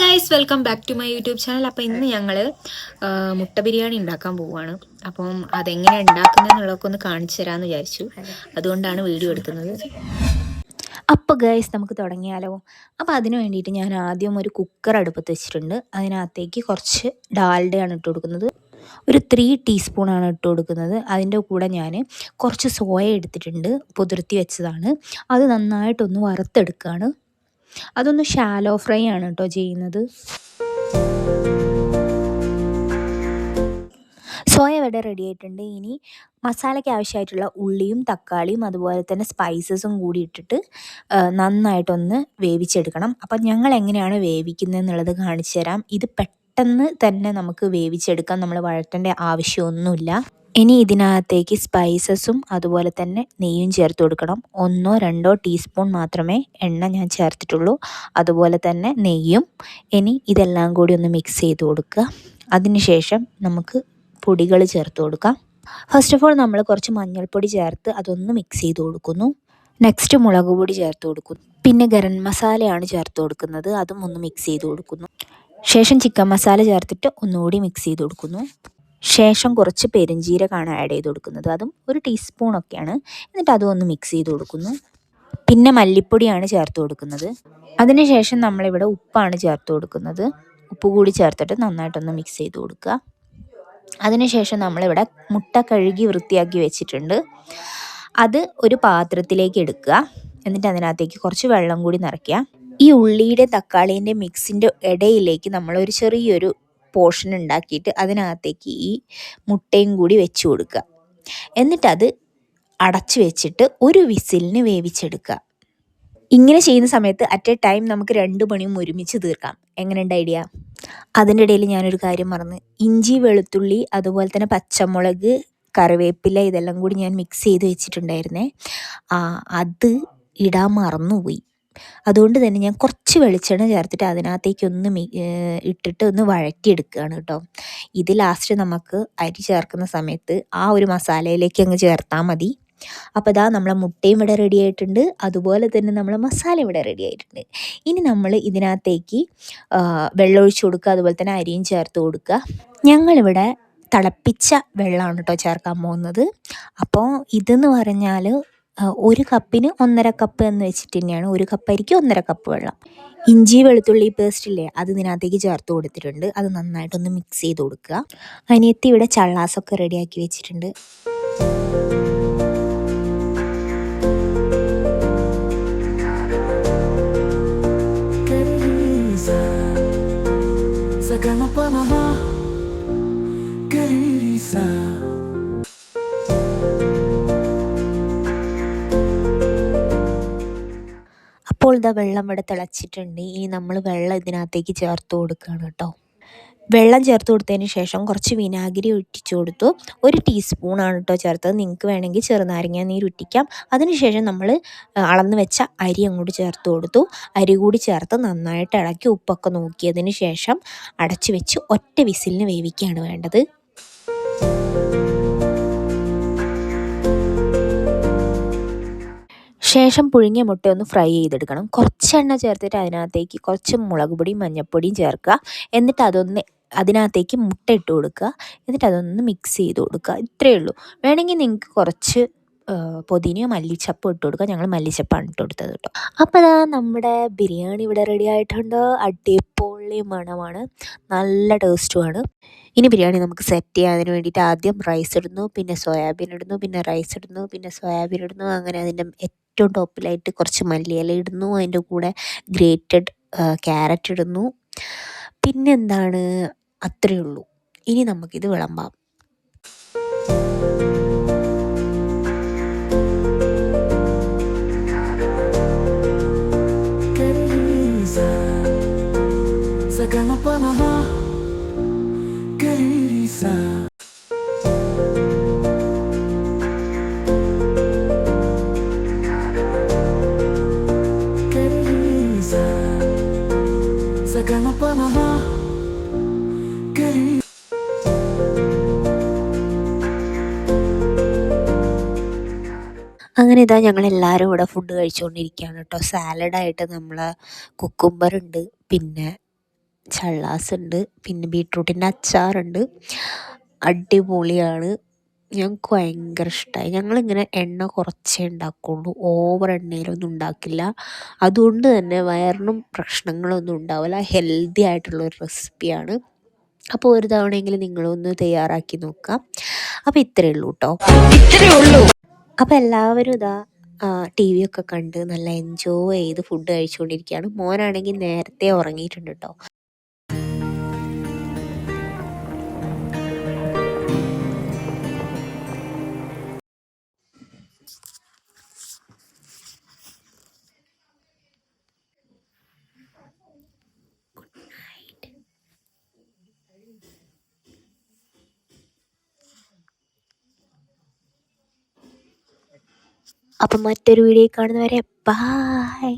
Guys welcome back to my YouTube channel അപ്പോൾ ഇന്ന് ഞങ്ങൾ മുട്ട ബിരിയാണി ഉണ്ടാക്കാൻ പോവുകയാണ് അപ്പം അതെങ്ങനെ ഉണ്ടാക്കുന്നതെന്നുള്ളതൊക്കെ ഒന്ന് കാണിച്ചു തരാമെന്ന് വിചാരിച്ചു. അതുകൊണ്ടാണ് വീഡിയോ എടുക്കുന്നത്. അപ്പോൾ ഗൈസ് നമുക്ക് തുടങ്ങിയാലോ. അപ്പോൾ അതിന് വേണ്ടിയിട്ട് ഞാൻ ആദ്യം ഒരു കുക്കർ അടുപ്പത്ത് വെച്ചിട്ടുണ്ട്. അതിനകത്തേക്ക് കുറച്ച് ഡാൽഡയാണ് ഇട്ട് കൊടുക്കുന്നത്. ഒരു ത്രീ ടീസ്പൂണാണ് ഇട്ട് കൊടുക്കുന്നത്. അതിന്റെ കൂടെ ഞാൻ കുറച്ച് സോയ എടുത്തിട്ടുണ്ട്. പുതിർത്തി വെച്ചതാണ്. അത് നന്നായിട്ടൊന്ന് വറുത്തെടുക്കുകയാണ് അതൊന്ന് ഷാലോ ഫ്രൈ ആണ് കേട്ടോ ചെയ്യുന്നത്. സോയ ഇവിടെ റെഡി ആയിട്ടുണ്ട്. ഇനി മസാലയ്ക്ക് ആവശ്യമായിട്ടുള്ള ഉള്ളിയും തക്കാളിയും അതുപോലെ തന്നെ സ്പൈസസും കൂടി ഇട്ടിട്ട് നന്നായിട്ടൊന്ന് വേവിച്ചെടുക്കണം. അപ്പം ഞങ്ങൾ എങ്ങനെയാണ് വേവിക്കുന്നത് എന്നുള്ളത് കാണിച്ചു തരാം ഇത് പെട്ടെന്ന് തന്നെ നമുക്ക് വേവിച്ചെടുക്കാം. നമ്മൾ വഴറ്റേണ്ട ആവശ്യമൊന്നുമില്ല. ഇനി ഇതിനകത്തേക്ക് സ്പൈസസും അതുപോലെ തന്നെ നെയ്യും ചേർത്ത് കൊടുക്കണം. ഒന്നോ രണ്ടോ ടീസ്പൂൺ മാത്രമേ എണ്ണ ഞാൻ ചേർത്തിട്ടുള്ളൂ. അതുപോലെ തന്നെ നെയ്യും. ഇനി ഇതെല്ലാം കൂടി ഒന്ന് മിക്സ് ചെയ്ത് കൊടുക്കുക. അതിനുശേഷം നമുക്ക് പൊടികൾ ചേർത്ത് കൊടുക്കാം. ഫസ്റ്റ് ഓഫ് ഓൾ നമ്മൾ കുറച്ച് മഞ്ഞൾപ്പൊടി ചേർത്ത് അതൊന്ന് മിക്സ് ചെയ്ത് കൊടുക്കുന്നു. നെക്സ്റ്റ് മുളക് പൊടി ചേർത്ത് കൊടുക്കുന്നു. പിന്നെ ഗരം മസാലയാണ് ചേർത്ത് കൊടുക്കുന്നത്. അതും ഒന്ന് മിക്സ് ചെയ്ത് കൊടുക്കുന്നു. ശേഷം ചിക്കൻ മസാല ചേർത്തിട്ട് ഒന്നുകൂടി മിക്സ് ചെയ്ത് കൊടുക്കുന്നു. ശേഷം കുറച്ച് പെരുംജീരകമാണ് ആഡ് ചെയ്ത് കൊടുക്കുന്നത്. അതും ഒരു ടീസ്പൂണൊക്കെയാണ് എന്നിട്ട് അതും ഒന്ന് മിക്സ് ചെയ്ത് കൊടുക്കുന്നു. പിന്നെ മല്ലിപ്പൊടിയാണ് ചേർത്ത് കൊടുക്കുന്നത്. അതിനുശേഷം നമ്മളിവിടെ ഉപ്പാണ് ചേർത്ത് കൊടുക്കുന്നത്. ഉപ്പ് കൂടി ചേർത്തിട്ട് നന്നായിട്ടൊന്ന് മിക്സ് ചെയ്ത് കൊടുക്കുക. അതിനുശേഷം നമ്മളിവിടെ മുട്ട കഴുകി വൃത്തിയാക്കി വെച്ചിട്ടുണ്ട്. അത് ഒരു പാത്രത്തിലേക്ക് എടുക്കുക. എന്നിട്ട് അതിനകത്തേക്ക് കുറച്ച് വെള്ളം കൂടി നിറയ്ക്കുക. ഈ ഉള്ളിയുടെ തക്കാളീന്റെ മിക്സിന്റെ ഇടയിലേക്ക് നമ്മളൊരു ചെറിയൊരു പോർഷൻ ഉണ്ടാക്കിയിട്ട് അതിനകത്തേക്ക് ഈ മുട്ടയും കൂടി വെച്ച് കൊടുക്കുക. എന്നിട്ടത് അടച്ചു വെച്ചിട്ട് ഒരു വിസിലിന് വേവിച്ചെടുക്കുക. ഇങ്ങനെ ചെയ്യുന്ന സമയത്ത് അറ്റ് എ ടൈം നമുക്ക് രണ്ട് പണിയും ഒരുമിച്ച് തീർക്കാം. എങ്ങനെയുണ്ട് ഐഡിയ? അതിന്റെ ഇടയിൽ ഞാനൊരു കാര്യം മറന്ന്. ഇഞ്ചി വെളുത്തുള്ളി അതുപോലെ തന്നെ പച്ചമുളക് കറിവേപ്പില ഇതെല്ലാം കൂടി ഞാൻ മിക്സ് ചെയ്ത് വെച്ചിട്ടുണ്ടായിരുന്നേ. അത് ഇടാൻ മറന്നുപോയി. അതുകൊണ്ട് തന്നെ ഞാൻ കുറച്ച് വെളിച്ചെണ്ണ ചേർത്തിട്ട് അതിനകത്തേക്ക് ഒന്ന് ഇട്ടിട്ട് ഒന്ന് വഴറ്റിയെടുക്കുകയാണ് കേട്ടോ. ഇത് ലാസ്റ്റ് നമുക്ക് അരി ചേർക്കുന്ന സമയത്ത് ആ ഒരു മസാലയിലേക്ക് അങ്ങ് ചേർത്താൽ മതി. അപ്പോൾ ഇതാ നമ്മളെ മുട്ടയും ഇവിടെ റെഡി ആയിട്ടുണ്ട്. അതുപോലെ തന്നെ നമ്മളെ മസാല ഇവിടെ റെഡി ആയിട്ടുണ്ട്. ഇനി നമ്മൾ ഇതിനകത്തേക്ക് വെള്ളമൊഴിച്ച് കൊടുക്കുക. അതുപോലെ തന്നെ അരിയും ചേർത്ത് കൊടുക്കുക. ഞങ്ങളിവിടെ തിളപ്പിച്ച വെള്ളമാണ് കേട്ടോ ചേർക്കാൻ പോകുന്നത്. അപ്പോൾ ഇതെന്ന് പറഞ്ഞാൽ ഒരു കപ്പിന് ഒന്നര കപ്പ് എന്ന് വെച്ചിട്ട് തന്നെയാണ്. ഒരു കപ്പ് ഒന്നര കപ്പ് വെള്ളം. ഇഞ്ചി വെളുത്തുള്ളി പേസ്റ്റ് ഇല്ലേ അത് ഇതിനകത്തേക്ക് ചേർത്ത് കൊടുത്തിട്ടുണ്ട്. അത് നന്നായിട്ടൊന്ന് മിക്സ് ചെയ്ത് കൊടുക്കുക. അനിയത്തി ഇവിടെ ചള്ളാസൊക്കെ റെഡിയാക്കി വെച്ചിട്ടുണ്ട്. Querida, അപ്പോൾ ഇതാ വെള്ളം ഇവിടെ തിളച്ചിട്ടുണ്ട്. ഇനി നമ്മൾ വെള്ളം ഇതിനകത്തേക്ക് ചേർത്ത് കൊടുക്കുകയാണ് കേട്ടോ. വെള്ളം ചേർത്ത് കൊടുത്തതിന് ശേഷം കുറച്ച് വിനാഗിരി ഒറ്റിച്ചു കൊടുത്തു. ഒരു ടീസ്പൂണാണ് കേട്ടോ ചേർത്തത്. നിങ്ങൾക്ക് വേണമെങ്കിൽ ചെറുനാരങ്ങ നീര് ഉറ്റിക്കാം. അതിനുശേഷം നമ്മൾ അളന്ന് വെച്ച അരി അങ്ങോട്ട് ചേർത്ത് കൊടുത്തു. അരി കൂടി ചേർത്ത് നന്നായിട്ട് ഇളക്കി ഉപ്പൊക്കെ നോക്കിയതിന് ശേഷം അടച്ചു വെച്ച് ഒറ്റ വിസിലിന് വേവിക്കുകയാണ് വേണ്ടത്. ശേഷം പുഴുങ്ങിയ മുട്ട ഒന്ന് ഫ്രൈ ചെയ്തെടുക്കണം. കുറച്ച് എണ്ണ ചേർത്തിട്ട് അതിനകത്തേക്ക് കുറച്ച് മുളക് പൊടിയും മഞ്ഞൾപ്പൊടിയും ചേർക്കുക. എന്നിട്ട് അതൊന്ന് അതിനകത്തേക്ക് മുട്ട ഇട്ട് കൊടുക്കുക. എന്നിട്ട് അതൊന്ന് മിക്സ് ചെയ്ത് കൊടുക്കുക. ഇത്രയേ ഉള്ളൂ. വേണമെങ്കിൽ നിങ്ങൾക്ക് കുറച്ച് പൊതിനയോ മല്ലിച്ചപ്പോ ഇട്ട് കൊടുക്കുക. ഞങ്ങൾ മല്ലിച്ചപ്പാണ് ഇട്ട് കൊടുത്തത് കേട്ടോ. അപ്പോൾ അതാ നമ്മുടെ ബിരിയാണി ഇവിടെ റെഡി ആയിട്ടുണ്ട്. അടിപൊളി മണമാണ്. നല്ല ടേസ്റ്റുമാണ് ഇനി ബിരിയാണി നമുക്ക് സെറ്റ് ചെയ്യാൻ അതിന് വേണ്ടിയിട്ട് ആദ്യം റൈസ് ഇടുന്നു. പിന്നെ സോയാബീൻ ഇടുന്നു. പിന്നെ റൈസ് ഇടുന്നു. പിന്നെ സോയാബീൻ ഇടുന്നു. അങ്ങനെ അതിന്റെ ഏറ്റവും ടോപ്പിലായിട്ട് കുറച്ച് മല്ലിയില ഇടുന്നു. അതിന്റെ കൂടെ ഗ്രേറ്റഡ് ക്യാരറ്റ് ഇടുന്നു. പിന്നെന്താണ്? അത്രയേ ഉള്ളൂ. ഇനി നമുക്കിത് വിളമ്പാം. sacamos അങ്ങനെ ഇതാ ഞങ്ങൾ എല്ലാവരും ഇവിടെ ഫുഡ് കഴിച്ചുകൊണ്ടിരിക്കുകയാണ് കേട്ടോ സാലഡായിട്ട് നമ്മൾ കുക്കുംബർ ഉണ്ട് പിന്നെ ചള്ളാസ് ഉണ്ട് പിന്നെ ബീട്രൂട്ടിന്റെ അച്ചാറുണ്ട്. അടിപൊളിയാണ്. ഞങ്ങൾക്ക് ഭയങ്കര ഇഷ്ടമായി ഞങ്ങളിങ്ങനെ എണ്ണ കുറച്ചേ ഉണ്ടാക്കുള്ളൂ. ഓവർ എണ്ണയിലൊന്നും ഉണ്ടാക്കില്ല. അതുകൊണ്ട് തന്നെ വയറിനും പ്രശ്നങ്ങളൊന്നും ഉണ്ടാവില്ല. ഹെൽത്തി ആയിട്ടുള്ളൊരു റെസിപ്പിയാണ് അപ്പോൾ ഒരു തവണയെങ്കിലും നിങ്ങളൊന്ന് തയ്യാറാക്കി നോക്കാം. അപ്പോൾ ഇത്രയേ ഉള്ളൂ കേട്ടോ ഇത്രയേ ഉള്ളൂ. അപ്പോൾ എല്ലാവരും ഇതാ ടി വി ഒക്കെ കണ്ട് നല്ല എൻജോയ് ചെയ്ത് ഫുഡ് കഴിച്ചുകൊണ്ടിരിക്കുകയാണ് മോനാണെങ്കിൽ നേരത്തെ ഉറങ്ങിയിട്ടുണ്ട് കേട്ടോ അപ്പം മറ്റൊരു വീഡിയോ കാണുന്നവരെ ബായ്